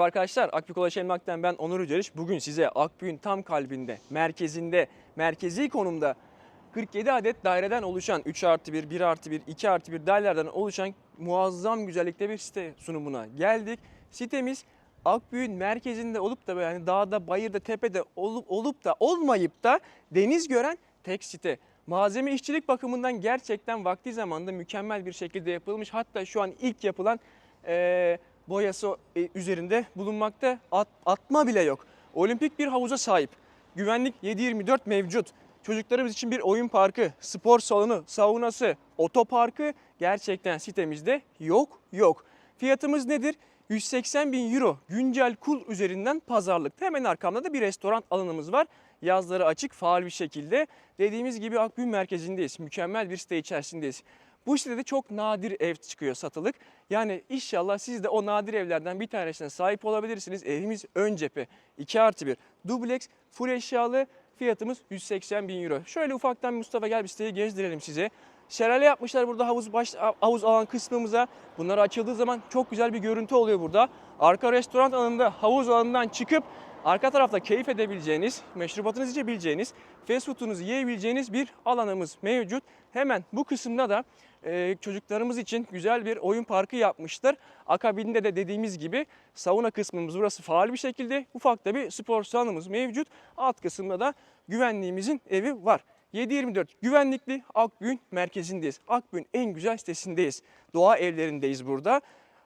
Arkadaşlar Akbük Ulaş Emlak'tan ben Onur Yüceliş. Bugün size Akbük'ün tam kalbinde, merkezinde, merkezi konumda 47 adet daireden oluşan 3 artı 1, 1 artı 1, 2 artı 1 dairelerden oluşan muazzam güzellikte bir site sunumuna geldik. Sitemiz Akbük'ün merkezinde olup da hani dağda, bayırda, tepede olup, olup da olmayıp da deniz gören tek site. Malzeme işçilik bakımından gerçekten vakti zamanında mükemmel bir şekilde yapılmış. Hatta şu an ilk yapılan eee, boyası e, üzerinde bulunmakta. At- atma bile yok. Olimpik bir havuza sahip. Güvenlik 7-24 mevcut. Çocuklarımız için bir oyun parkı, spor salonu, saunası, otoparkı gerçekten sitemizde yok yok. Fiyatımız nedir? 180 bin euro güncel kul üzerinden pazarlık. Hemen arkamda da bir restoran alanımız var. Yazları açık, faal bir şekilde. Dediğimiz gibi Akbün merkezindeyiz. Mükemmel bir site içerisindeyiz. Bu sitede çok nadir ev çıkıyor satılık. Yani inşallah siz de o nadir evlerden bir tanesine sahip olabilirsiniz. Evimiz ön cephe 2 artı 1 dubleks full eşyalı fiyatımız 180 bin euro. Şöyle ufaktan Mustafa gel bir siteyi gezdirelim size. Şelale yapmışlar burada havuz baş, havuz alan kısmımıza. Bunlar açıldığı zaman çok güzel bir görüntü oluyor burada. Arka restoran alanında havuz alanından çıkıp arka tarafta keyif edebileceğiniz, meşrubatınızı içebileceğiniz, fast food'unuzu yiyebileceğiniz bir alanımız mevcut. Hemen bu kısımda da e, çocuklarımız için güzel bir oyun parkı yapmışlar. Akabinde de dediğimiz gibi sauna kısmımız burası faal bir şekilde. Ufak da bir spor salonumuz mevcut. Alt kısımda da güvenliğimizin evi var. 7-24 güvenlikli Akbün merkezindeyiz. Akbün en güzel sitesindeyiz. Doğa evlerindeyiz burada.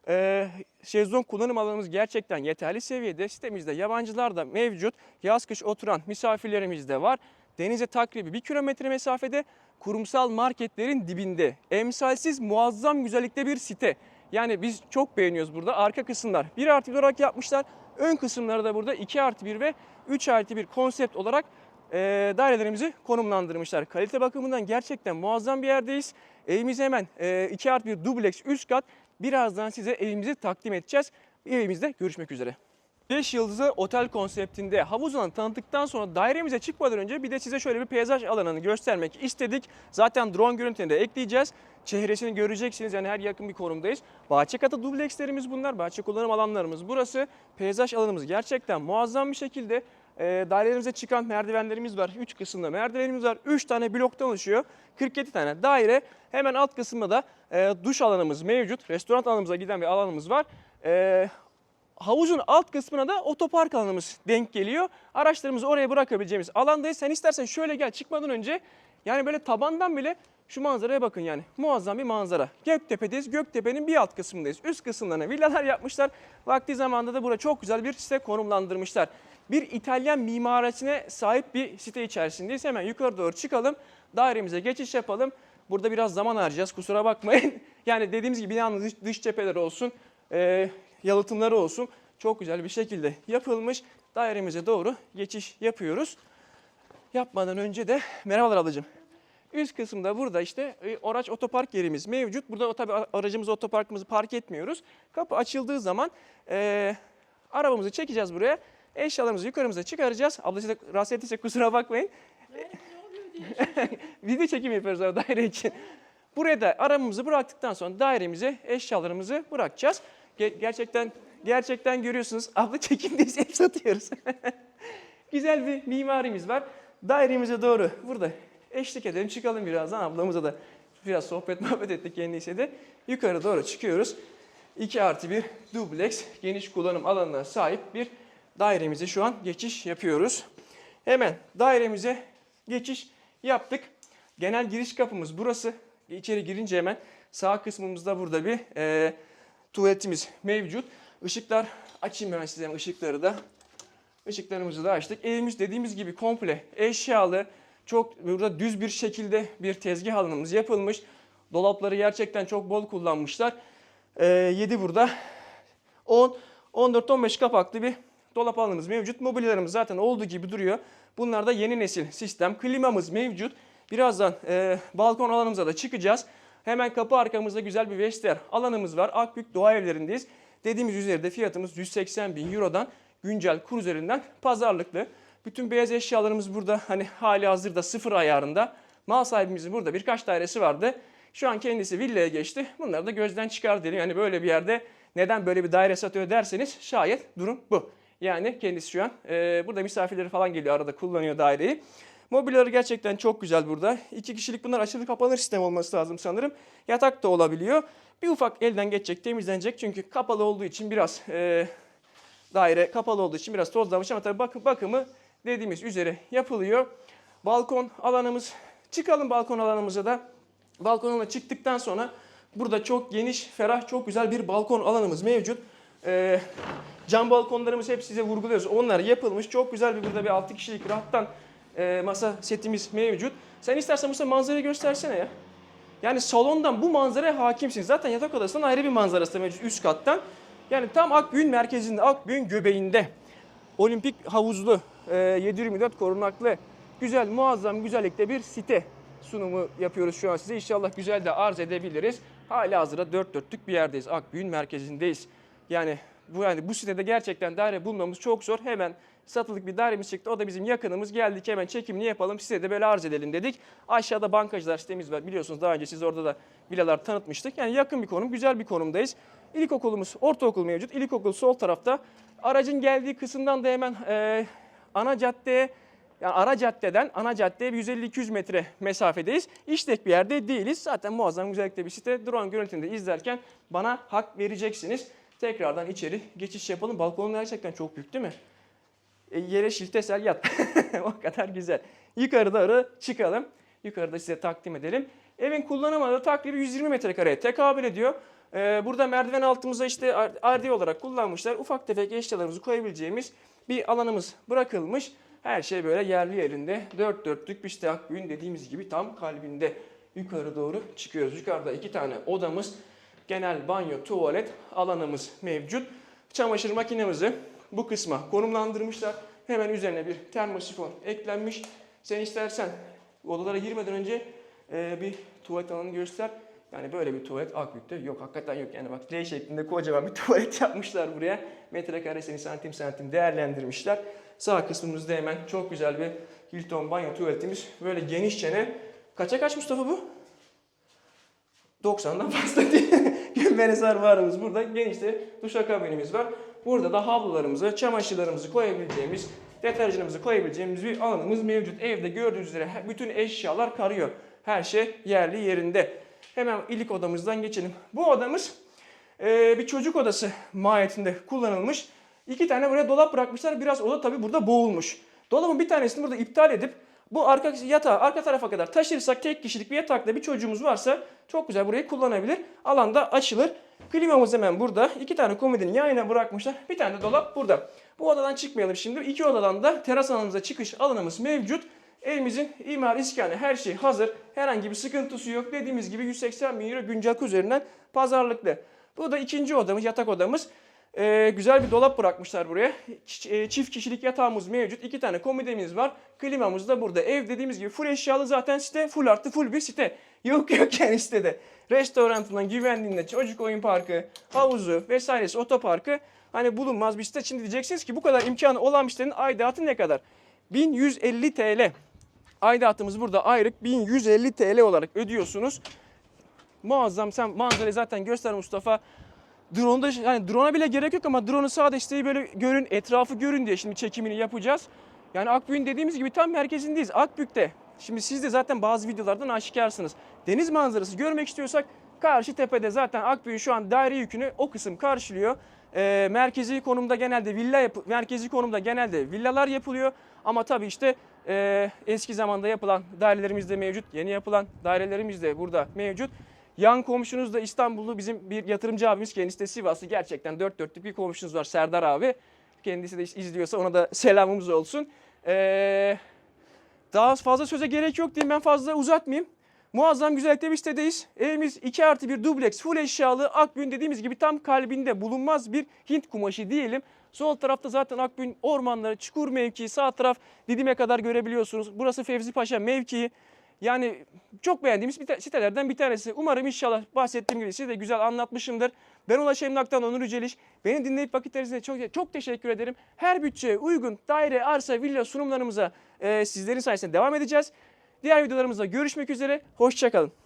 Ee, şezlong kullanım alanımız gerçekten yeterli seviyede. Sitemizde yabancılar da mevcut. Yaz kış oturan misafirlerimiz de var. Denize takribi 1 kilometre mesafede kurumsal marketlerin dibinde. Emsalsiz muazzam güzellikte bir site. Yani biz çok beğeniyoruz burada. Arka kısımlar 1 artı 1 olarak yapmışlar. Ön kısımları da burada 2 artı 1 ve 3 artı 1 konsept olarak e, dairelerimizi konumlandırmışlar. Kalite bakımından gerçekten muazzam bir yerdeyiz. Evimiz hemen e, 2 artı 1 dubleks üst kat. Birazdan size evimizi takdim edeceğiz. Evimizde görüşmek üzere. 5 yıldızlı otel konseptinde havuz alanı tanıttıktan sonra dairemize çıkmadan önce bir de size şöyle bir peyzaj alanını göstermek istedik. Zaten drone görüntülerini de ekleyeceğiz. Çehresini göreceksiniz yani her yakın bir konumdayız. Bahçe katı dublekslerimiz bunlar. Bahçe kullanım alanlarımız burası. Peyzaj alanımız gerçekten muazzam bir şekilde. E, dairelerimize çıkan merdivenlerimiz var. 3 kısımda merdivenimiz var. 3 tane bloktan oluşuyor. 47 tane daire. Hemen alt kısımda da e, duş alanımız mevcut. Restoran alanımıza giden bir alanımız var. E, havuzun alt kısmına da otopark alanımız denk geliyor. Araçlarımızı oraya bırakabileceğimiz alandayız. Sen istersen şöyle gel çıkmadan önce yani böyle tabandan bile şu manzaraya bakın yani. Muazzam bir manzara. Göktepe'deyiz. Göktepe'nin bir alt kısmındayız. Üst kısımlarına villalar yapmışlar. Vakti zamanında da burada çok güzel bir site konumlandırmışlar. Bir İtalyan mimarisine sahip bir site içerisindeyiz. Hemen yukarı doğru çıkalım. Dairemize geçiş yapalım. Burada biraz zaman harcayacağız kusura bakmayın. Yani dediğimiz gibi binanın dış, dış cepheleri olsun, e, yalıtımları olsun çok güzel bir şekilde yapılmış. Dairemize doğru geçiş yapıyoruz. Yapmadan önce de merhabalar ablacığım. Üst kısımda burada işte e, araç otopark yerimiz mevcut. Burada tabii aracımızı otoparkımızı park etmiyoruz. Kapı açıldığı zaman e, arabamızı çekeceğiz buraya. Eşyalarımızı yukarımıza çıkaracağız. Ablası da rahatsız ettiyse kusura bakmayın. Video çekim yapıyoruz o daire için. Buraya da arabamızı bıraktıktan sonra dairemize eşyalarımızı bırakacağız. Ge- gerçekten gerçekten görüyorsunuz abla çekimdeyiz hep satıyoruz. Güzel bir mimarimiz var. Dairemize doğru burada eşlik edelim çıkalım birazdan ablamıza da biraz sohbet muhabbet ettik kendisiyle de. Yukarı doğru çıkıyoruz. 2 artı bir dubleks geniş kullanım alanına sahip bir dairemize şu an geçiş yapıyoruz. Hemen dairemize geçiş yaptık. Genel giriş kapımız burası. İçeri girince hemen sağ kısmımızda burada bir e, tuvaletimiz mevcut. Işıklar açayım hemen size ışıkları da. Işıklarımızı da açtık. Evimiz dediğimiz gibi komple eşyalı. Çok burada düz bir şekilde bir tezgah alanımız yapılmış. Dolapları gerçekten çok bol kullanmışlar. E, 7 burada. 10, 14-15 kapaklı bir dolap alanımız mevcut. Mobilyalarımız zaten olduğu gibi duruyor. Bunlar da yeni nesil sistem. Klimamız mevcut. Birazdan e, balkon alanımıza da çıkacağız. Hemen kapı arkamızda güzel bir vestiyer alanımız var. Akbük Doğa Evlerindeyiz. Dediğimiz üzere de fiyatımız 180 bin Euro'dan güncel kur üzerinden pazarlıklı. Bütün beyaz eşyalarımız burada hani hali hazırda sıfır ayarında. Mal sahibimizin burada birkaç dairesi vardı. Şu an kendisi villaya geçti. Bunları da gözden çıkar diyelim. Yani böyle bir yerde Neden böyle bir daire satıyor derseniz şayet durum bu. Yani kendisi şu an e, burada misafirleri falan geliyor arada kullanıyor daireyi. Mobilyaları gerçekten çok güzel burada. İki kişilik bunlar aşırı kapanır sistem olması lazım sanırım. Yatak da olabiliyor. Bir ufak elden geçecek, temizlenecek. Çünkü kapalı olduğu için biraz e, daire kapalı olduğu için biraz tozlamış ama tabii bakım, bakımı dediğimiz üzere yapılıyor. Balkon alanımız, çıkalım balkon alanımıza da. Balkonuna çıktıktan sonra burada çok geniş, ferah, çok güzel bir balkon alanımız mevcut. Ee, cam balkonlarımız hep size vurguluyoruz. Onlar yapılmış. Çok güzel bir burada bir 6 kişilik rahattan e, masa setimiz mevcut. Sen istersen Musa manzarayı göstersene ya. Yani salondan bu manzaraya hakimsin. Zaten yatak odasından ayrı bir manzarası da mevcut üst kattan. Yani tam Akbüyün merkezinde, Akbüyün göbeğinde. Olimpik havuzlu, e, 724 korunaklı, güzel, muazzam güzellikte bir site sunumu yapıyoruz şu an size. İnşallah güzel de arz edebiliriz. Hala hazırda dört dörtlük bir yerdeyiz. Akbüyün merkezindeyiz. Yani bu yani bu sitede gerçekten daire bulmamız çok zor. Hemen satılık bir dairemiz çıktı. O da bizim yakınımız. Geldik hemen çekimini yapalım. Size de böyle arz edelim dedik. Aşağıda bankacılar sitemiz var. Biliyorsunuz daha önce siz orada da villalar tanıtmıştık. Yani yakın bir konum, güzel bir konumdayız. İlkokulumuz, ortaokul mevcut. İlkokul sol tarafta. Aracın geldiği kısımdan da hemen e, ana caddeye yani ara caddeden ana caddeye bir 150-200 metre mesafedeyiz. İşlek bir yerde değiliz. Zaten muazzam güzellikte bir site. Drone görüntünde izlerken bana hak vereceksiniz. Tekrardan içeri geçiş yapalım. Balkonun gerçekten çok büyük değil mi? E, yere şiltesel yat. o kadar güzel. Yukarıda arı çıkalım. Yukarıda size takdim edelim. Evin kullanım alanı takribi 120 metrekareye tekabül ediyor. Ee, burada merdiven altımıza işte ardi olarak kullanmışlar. Ufak tefek eşyalarımızı koyabileceğimiz bir alanımız bırakılmış. Her şey böyle yerli yerinde. Dört dörtlük bir işte Akbüyün dediğimiz gibi tam kalbinde yukarı doğru çıkıyoruz. Yukarıda iki tane odamız, genel banyo, tuvalet alanımız mevcut. Çamaşır makinemizi bu kısma konumlandırmışlar. Hemen üzerine bir termosifon eklenmiş. Sen istersen odalara girmeden önce e, bir tuvalet alanı göster. Yani böyle bir tuvalet Akbük'te yok. Hakikaten yok. Yani bak L şeklinde kocaman bir tuvalet yapmışlar buraya. Metrekaresini santim santim değerlendirmişler. Sağ kısmımızda hemen çok güzel bir Hilton banyo tuvaletimiz. Böyle geniş çene. Kaça kaç Mustafa bu? 90'dan fazla değil. Gülbeniz varımız burada. Genişte duşakabinimiz var. Burada da havlularımızı, çamaşırlarımızı koyabileceğimiz, deterjanımızı koyabileceğimiz bir alanımız mevcut. Evde gördüğünüz üzere bütün eşyalar karıyor. Her şey yerli yerinde. Hemen ilk odamızdan geçelim. Bu odamız e, bir çocuk odası mahiyetinde kullanılmış. İki tane buraya dolap bırakmışlar. Biraz oda tabii burada boğulmuş. Dolabın bir tanesini burada iptal edip bu arka yatağı arka tarafa kadar taşırsak tek kişilik bir yatakta bir çocuğumuz varsa çok güzel burayı kullanabilir. Alanda açılır. Klimamız hemen burada. İki tane komodini yan bırakmışlar. Bir tane de dolap burada. Bu odadan çıkmayalım şimdi. İki odadan da teras alanımıza çıkış alanımız mevcut. Evimizin imar iskanı her şey hazır. Herhangi bir sıkıntısı yok. Dediğimiz gibi 180 bin euro güncel üzerinden pazarlıklı. Bu da ikinci odamız, yatak odamız. Ee, güzel bir dolap bırakmışlar buraya. E, Çift kişilik yatağımız mevcut. iki tane komodemiz var. Klimamız da burada. Ev dediğimiz gibi full eşyalı zaten site. Full artı full bir site. Yok yok yani sitede. Restoranından, güvenliğinde, çocuk oyun parkı, havuzu vesairesi, otoparkı hani bulunmaz bir site. Şimdi diyeceksiniz ki bu kadar imkanı olan bir sitenin aidatı ne kadar? 1150 TL. Aidatımız burada aylık 1150 TL olarak ödüyorsunuz. Muazzam sen manzarayı zaten göster Mustafa. Drone'da yani drone'a bile gerek yok ama drone'u sadece işte böyle görün, etrafı görün diye şimdi çekimini yapacağız. Yani Akbük'ün dediğimiz gibi tam merkezindeyiz. Akbük'te. Şimdi siz de zaten bazı videolardan aşikarsınız. Deniz manzarası görmek istiyorsak karşı tepede zaten Akbük'ün şu an daire yükünü o kısım karşılıyor. Ee, merkezi konumda genelde villa yapı, merkezi konumda genelde villalar yapılıyor. Ama tabii işte e, eski zamanda yapılan dairelerimiz de mevcut. Yeni yapılan dairelerimiz de burada mevcut. Yan komşunuz da İstanbullu bizim bir yatırımcı abimiz. Kendisi de Sivaslı. Gerçekten dört dörtlük bir komşunuz var Serdar abi. Kendisi de izliyorsa ona da selamımız olsun. Ee, daha fazla söze gerek yok diyeyim ben fazla uzatmayayım. Muazzam güzellikte bir sitedeyiz. Evimiz 2 artı 1 dubleks full eşyalı Akbün dediğimiz gibi tam kalbinde bulunmaz bir Hint kumaşı diyelim. Sol tarafta zaten Akbün ormanları, çukur mevkii, sağ taraf Didim'e kadar görebiliyorsunuz. Burası Fevzi Paşa mevkii. Yani çok beğendiğimiz bir sitelerden bir tanesi. Umarım inşallah bahsettiğim gibi size de güzel anlatmışımdır. Ben Ulaş Emlak'tan Onur Yüceliş. Beni dinleyip vakitlerinize çok çok teşekkür ederim. Her bütçeye uygun daire, arsa, villa sunumlarımıza e, sizlerin sayesinde devam edeceğiz. Diğer videolarımızda görüşmek üzere. Hoşçakalın.